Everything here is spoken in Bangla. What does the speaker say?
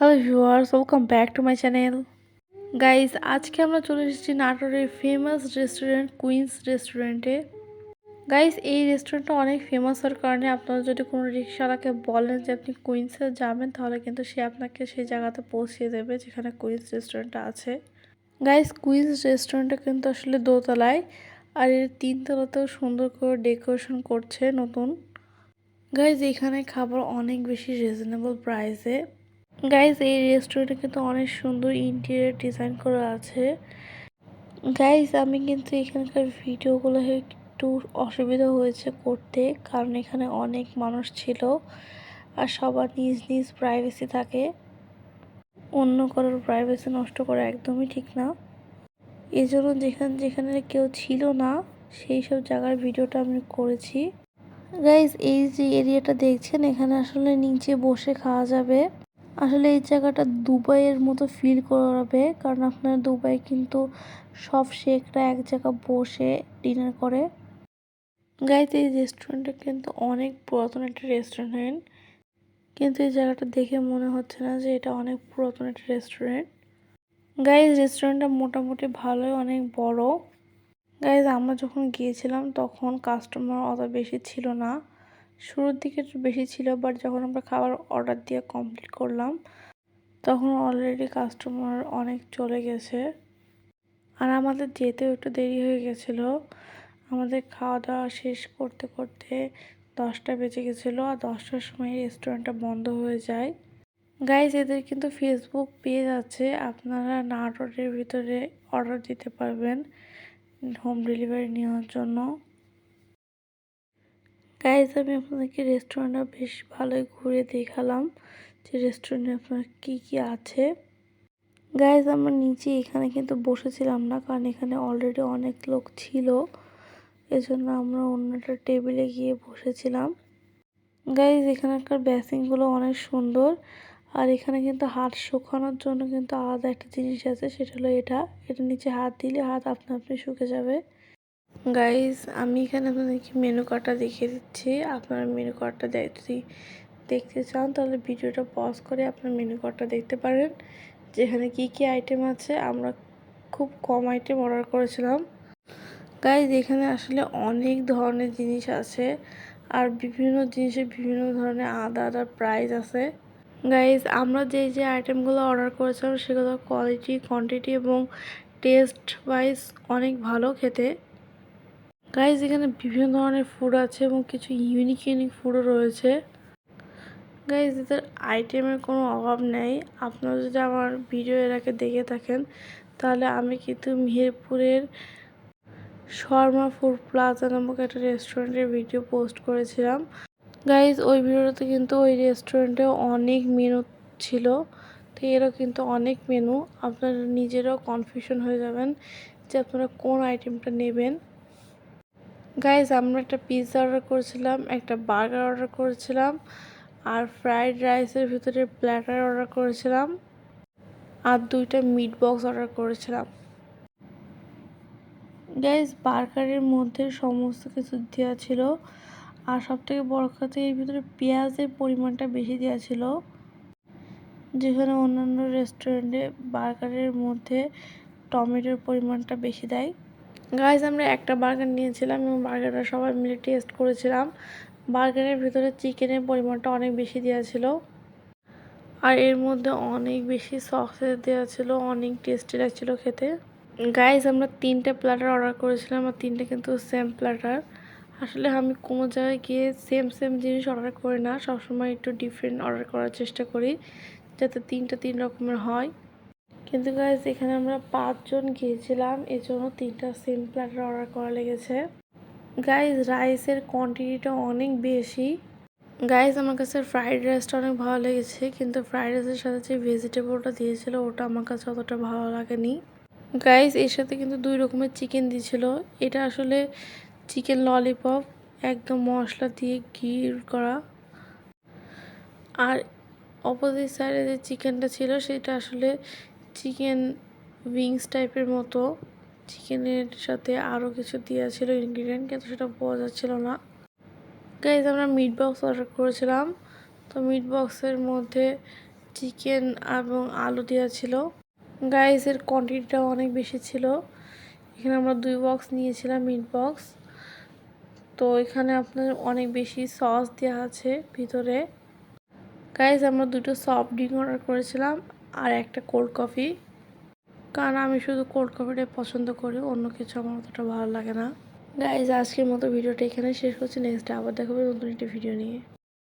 Hello viewers welcome back to my channel guys আজকে আমরা চলে এসেছি নাটোরের ফেমাস রেস্টুরেন্ট কুইন্স রেস্টুরেন্টে গাইজ এই রেস্টুরেন্টটা অনেক ফেমাস হওয়ার কারণে আপনারা যদি কোনো রিক্সাওয়ালাকে বলেন যে আপনি কুইন্সে যাবেন, তাহলে কিন্তু সে আপনাকে সেই জায়গাতে পৌঁছিয়ে দেবে যেখানে কুইন্স রেস্টুরেন্টটা আছে। গাইজ কুইন্স রেস্টুরেন্টটা কিন্তু আসলে দোতলায়, আর এর তিনতলাতেও সুন্দর করে ডেকোরেশন করছে নতুন। গাইজ এখানে খাবার অনেক বেশি রিজনেবল প্রাইসে গাইজ এই রেস্টুরেন্টে কিন্তু অনেক সুন্দর ইন্টেরিয়ার ডিজাইন করা আছে। গাইজ আমি কিন্তু এখানকার ভিডিওগুলো একটু অসুবিধা হয়েছে করতে, কারণ এখানে অনেক মানুষ ছিল আর সবার নিজ নিজ প্রাইভেসি থাকে। অন্য কারোর প্রাইভেসি নষ্ট করা একদমই ঠিক না। এই জন্য যেখানে যেখানে কেউ ছিল না, সেই সব জায়গার ভিডিওটা আমি করেছি। গাইজ এই যে এরিয়াটা দেখছেন, এখানে আসলে নিচে বসে খাওয়া যাবে। আসলে এই জায়গাটা দুবাইয়ের মতো ফিল করাবে। কারণ আপনার দুবাই কিন্তু সব শেখরা এক জায়গা বসে ডিনার করে। গাইতে এই রেস্টুরেন্টটা কিন্তু অনেক পুরাতন একটা রেস্টুরেন্ট কিন্তু এই জায়গাটা দেখে মনে হচ্ছে না যে এটা অনেক পুরাতন একটা রেস্টুরেন্ট গাইজ রেস্টুরেন্টটা মোটামুটি ভালোই, অনেক বড়। গাইজ আমরা যখন গিয়েছিলাম তখন কাস্টমার অত বেশি ছিল না। শুরুর দিকে একটু বেশি ছিল বাট যখন আমরা খাবার অর্ডার দিয়ে কমপ্লিট করলাম, তখন অলরেডি কাস্টমার অনেক চলে গেছে। আর আমাদের যেতেও একটু দেরি হয়ে গেছিল। আমাদের খাওয়া দাওয়া শেষ করতে করতে দশটা বেজে গেছিল আর দশটার সময় রেস্টুরেন্টটা বন্ধ হয়ে যায়। গাইজ এদের কিন্তু ফেসবুক পেজ আছে, আপনারা নাটোরের ভিতরে অর্ডার দিতে পারবেন হোম ডেলিভারি নেওয়ার জন্য। গাইজ আমি আপনাদেরকে রেস্টুরেন্টটা বেশ ভালোই ঘুরে দেখালাম যে রেস্টুরেন্টে আপনার কী কী আছে। গাইজ আমরা নিচে এখানে কিন্তু বসেছিলাম না, কারণ এখানে অলরেডি অনেক লোক ছিল। এজন্য আমরা অন্য একটা টেবিলে গিয়ে বসেছিলাম। গাইজ এখানকার ব্যাসিংগুলো অনেক সুন্দর, আর এখানে কিন্তু হাত শুকানোর জন্য কিন্তু আলাদা একটা জিনিস আছে, সেটা হলো এটা। এটা নিচে হাত দিলে হাত আপনা আপনি শুকে যাবে। গাইজ আমি এখানে আপনাদেরকে মেনু কার্ডটা দেখিয়ে দিচ্ছি। আপনারা মেনু কার্ডটা যদি দেখতে চান, তাহলে ভিডিওটা পজ করে আপনার মেনু কার্ডটা দেখতে পারেন। যেখানে কি কি আইটেম আছে, আমরা খুব কম আইটেম অর্ডার করেছিলাম। গাইজ এখানে আসলে অনেক ধরনের জিনিস আছে আর বিভিন্ন জিনিসের বিভিন্ন ধরনের আলাদা আলাদা প্রাইস আছে। গাইজ আমরা যে যে আইটেমগুলো অর্ডার করেছিলাম সেগুলো কোয়ালিটি কোয়ান্টিটি এবং টেস্ট ওয়াইজ অনেক ভালো খেতে। গাইজ এখানে বিভিন্ন ধরনের ফুড আছে এবং কিছু ইউনিক ইউনিক ফুডও রয়েছে। গাইজ এদের আইটেমের কোনো অভাব নেই। আপনারা যদি আমার ভিডিও এর আগে দেখে থাকেন, তাহলে আমি কিন্তু মেহেরপুরের শর্মা ফুড প্লাজা নামক একটা রেস্টুরেন্টের ভিডিও পোস্ট করেছিলাম। গাইজ ওই ভিডিওতে কিন্তু ওই রেস্টুরেন্টে অনেক মেনু ছিল। তো এরও কিন্তু অনেক মেনু আপনারা নিজেরাও কনফিউশন হয়ে যাবেন যে আপনারা কোন আইটেমটা নেবেন। গাইজ আমরা একটা পিৎজা অর্ডার করেছিলাম, একটা বার্গার অর্ডার করেছিলাম, আর ফ্রাইড রাইসের ভিতরে প্ল্যাটার অর্ডার করেছিলাম, আর দুইটা মিট বক্স অর্ডার করেছিলাম। গাইজ বার্গারের মধ্যে সমস্ত কিছু দেওয়া ছিল, আর সবথেকে বড় কথা, এর ভিতরে পেঁয়াজের পরিমাণটা বেশি দেওয়া ছিল। যেখানে অন্যান্য রেস্টুরেন্টে বার্গারের মধ্যে টমেটোর পরিমাণটা বেশি দেয়। গাইজ আমরা একটা বার্গার নিয়েছিলাম এবং বার্গারটা সবাই মিলে টেস্ট করেছিলাম। বার্গারের ভিতরে চিকেনের পরিমাণটা অনেক বেশি দেওয়া ছিল। আর এর মধ্যে অনেক বেশি সসেস দেওয়া ছিল, অনেক টেস্টি লাগছিল খেতে। গাইজ আমরা তিনটে প্ল্যাটার অর্ডার করেছিলাম আর তিনটে কিন্তু সেম প্ল্যাটার আসলে আমি কোনো জায়গায় গিয়ে সেম সেম জিনিস অর্ডার করি না। সবসময় একটু ডিফারেন্ট অর্ডার করার চেষ্টা করি, যাতে তিনটা তিন রকমের হয়। কিন্তু গাইজ এখানে আমরা পাঁচজন গিয়েছিলাম এই জন্য তিনটা সেম প্ল্যাটার অর্ডার করা লেগেছে। গাইজ রাইসের কোয়ান্টিটিটা অনেক বেশি। গাইজ আমার কাছে ফ্রাইড রাইসটা অনেক ভালো লেগেছে, কিন্তু ফ্রাইড রাইসের সাথে যে ভেজিটেবলটা দিয়েছিল, ওটা আমার কাছে অতটা ভালো লাগেনি। গাইজ এর সাথে কিন্তু দুই রকমের চিকেন দিয়েছিল। এটা আসলে চিকেন ললিপপ একদম মশলা দিয়ে গির করা। আর অপোজিট সাইডে যে চিকেনটা ছিল, সেটা আসলে চিকেন উইংস টাইপের মতো। চিকেনের সাথে আরও কিছু দেওয়া ছিল ইনগ্রিডিয়েন্ট কিন্তু সেটা পাওয়া যাচ্ছিল না। গাইজ আমরা মিট বক্স অর্ডার করেছিলাম। তো মিট বক্সের মধ্যে চিকেন এবং আলু দেওয়া ছিল গাইস এর কোয়ান্টিটিটাও অনেক বেশি ছিল। এখানে আমরা দুই বক্স নিয়েছিলাম মিট বক্স তো এখানে আপনার অনেক বেশি সস দেওয়া আছে ভিতরে। গাইজ আমরা দুটো সফট ড্রিঙ্ক অর্ডার করেছিলাম। আর একটা কোল্ড কফি কারণ আমি শুধু কোল্ড কফিটাই পছন্দ করি, অন্য কিছু আমার অতটা ভালো লাগে না। গাইজ আজকের মতো ভিডিওটা এখানে শেষ করছি। নেক্সট আবার দেখাবো নতুন একটি ভিডিও নিয়ে।